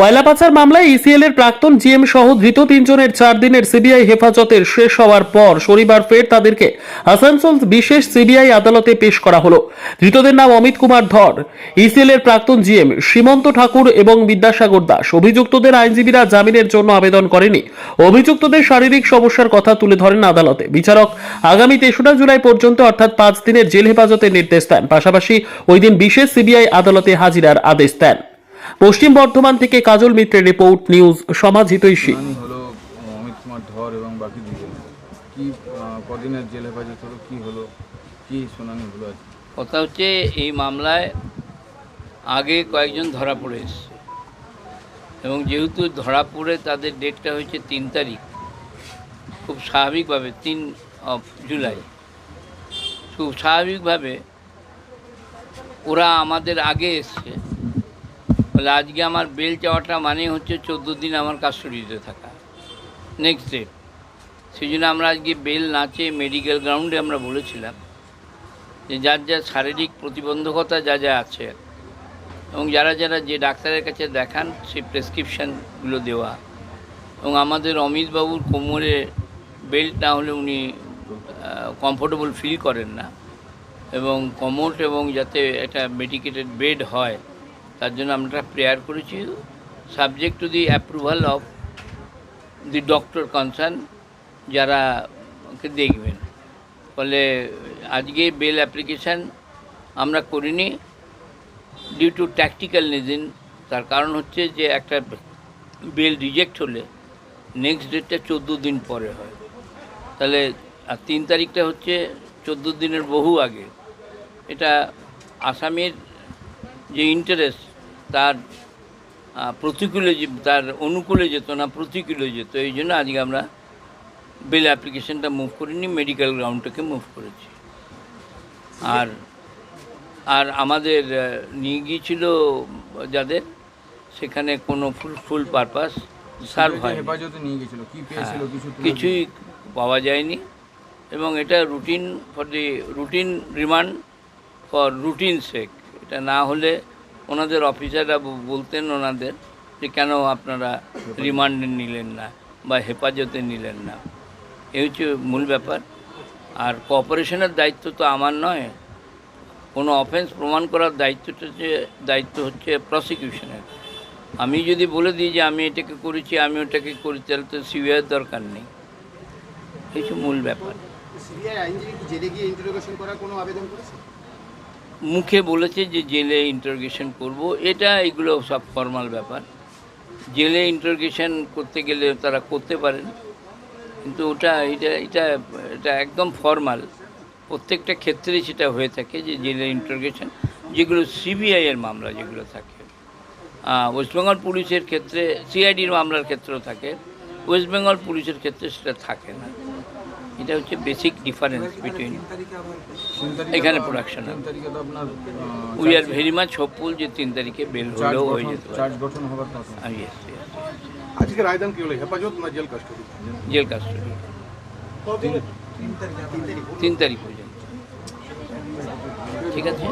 কয়লাপাচার মামলায় ইসিএল এর প্রাক্তন জিএম সহ ধৃত তিনজনের চার দিনের সিবিআই হেফাজতের শেষ হওয়ার পর শনিবার ফের তাদেরকে আসানসোল বিশেষ সিবিআই আদালতে পেশ করা হলো। ধৃতদের নাম অমিত কুমার ধর ইসিএল এর প্রাক্তন জিএম সীমন্ত ঠাকুর এবং বিদ্যাসাগর দাস। অভিযুক্তদের আইনজীবীরা জামিনের জন্য আবেদন করেনি। অভিযুক্তদের শারীরিক সমস্যার কথা তুলে ধরেন আদালতে। বিচারক আগামী তেসরা জুলাই পর্যন্ত অর্থাৎ পাঁচ দিনের জেল হেফাজতের নির্দেশ দেন। পাশাপাশি ওই দিন বিশেষ সিবিআই আদালতে হাজিরার আদেশ দেন। পশ্চিম বর্ধমান থেকে কাজল মিত্রের রিপোর্ট নিউজ সমাজ হিতৈষী। হলো অমিত কুমার ধর এবং বাকি দুজন। কি কদিনের জেল হেফাজত হলো কি হলো কি শুনানি হলো কথা হচ্ছে এই মামলায় আগে কয়েকজন ধরা পড়ে এসছে। এবং যেহেতু ধরা পড়ে তাদের ডেটটা হয়েছে তিন তারিখ। খুব স্বাভাবিকভাবে তিন অফ জুলাই। খুব স্বাভাবিকভাবে ওরা আমাদের আগে এসছে। বলে আজকে আমার বেল চাওয়াটা মানে হচ্ছে চোদ্দ দিন আমার কাস্টডিতে থাকা। নেক্সট ডে সেই জন্য আমরা আজকে বেল না চেয়ে মেডিকেল গ্রাউন্ডে আমরা বলেছিলাম যে যার যার শারীরিক প্রতিবন্ধকতা যা যা আছে এবং যারা যারা যে ডাক্তারের কাছে দেখান সেই প্রেসক্রিপশানগুলো দেওয়া এবং আমাদের অমিতবাবুর কোমরে বেল্ট না হলে উনি কমফোর্টেবল ফিল করেন না। এবং কমোট এবং যাতে একটা মেডিকেটেড বেড হয় তার জন্য আমরা প্রেয়ার করেছি। Subject to the approval of the doctor concerned যারা দেখবেন। ফলে আজকে বেল অ্যাপ্লিকেশান আমরা করিনি। ডিউ টু ট্যাকটিক্যাল রিজন তার কারণ হচ্ছে যে একটা বেল রিজেক্ট হলে নেক্সট ডেটটা চোদ্দ দিন পরে হয়। তাহলে আর তিন তারিখটা হচ্ছে চোদ্দ দিনের বহু আগে। এটা আসামের যে ইন্টারেস্ট তার প্রতিকূলে যে তার অনুকূলে যেত না প্রতিকূলে যেত এই জন্য আজকে আমরা বেল অ্যাপ্লিকেশনটা মুভ করিনি মেডিকেল গ্রাউন্ডটাকে মুভ করেছি। আর আর আমাদের নিয়ে গিয়েছিল যাদের সেখানে কোনো ফুল ফুল পারপাস সার্ভ হয় কিছুই পাওয়া যায়নি এবং এটা routine for the routine remand for routine sake এটা না হলে ওনাদের অফিসাররা বলতেন ওনাদের যে কেন আপনারা রিমান্ডে নিলেন না বা হেফাজতে নিলেন না। এই হচ্ছে মূল ব্যাপার। আর কোঅপারেশনের দায়িত্ব তো আমার নয়। কোনো অফেন্স প্রমাণ করার দায়িত্বটা যে, দায়িত্ব হচ্ছে প্রসিকিউশনের। আমি যদি বলে দিই যে আমি এটাকে করেছি, আমি ওটাকে করি, তাহলে তো সিবিআইয়ের দরকার নেই। এই মূল ব্যাপার। সিবিআই আইনজীবী জেলে গিয়ে ইন্টারোগেশন করার কোনো আবেদন করেছে? মুখে বলেছে যে জেলে ইন্টারোগেশন করব। এটা এগুলো সব ফর্মাল ব্যাপার। জেলে ইন্টারোগেশন করতে গেলে তারা করতে পারেন। কিন্তু ওটা এটা এটা এটা একদম ফর্মাল প্রত্যেকটা ক্ষেত্রেই সেটা হয়ে থাকে যে জেলে ইন্টারোগেশন যেগুলো সিবিআই এর মামলা যেগুলো থাকে। আহ, ওয়েস্ট বেঙ্গল পুলিশের ক্ষেত্রে সিআইডির মামলার ক্ষেত্রেও থাকে। ওয়েস্ট বেঙ্গল পুলিশের ক্ষেত্রে সেটা থাকে না। এটা হচ্ছে বেসিক ডিফারেন্স বিটুইন এখানে আহ, we are very much hopeful যে তিন তারিখে বেল হলেও হয়ে যেতে পারে। yes, আজকে রায়দান কি হলো? হেফাজত না জেল কাস্টডি. Jail custody. তিন তারিখ পর্যন্ত। ঠিক আছে?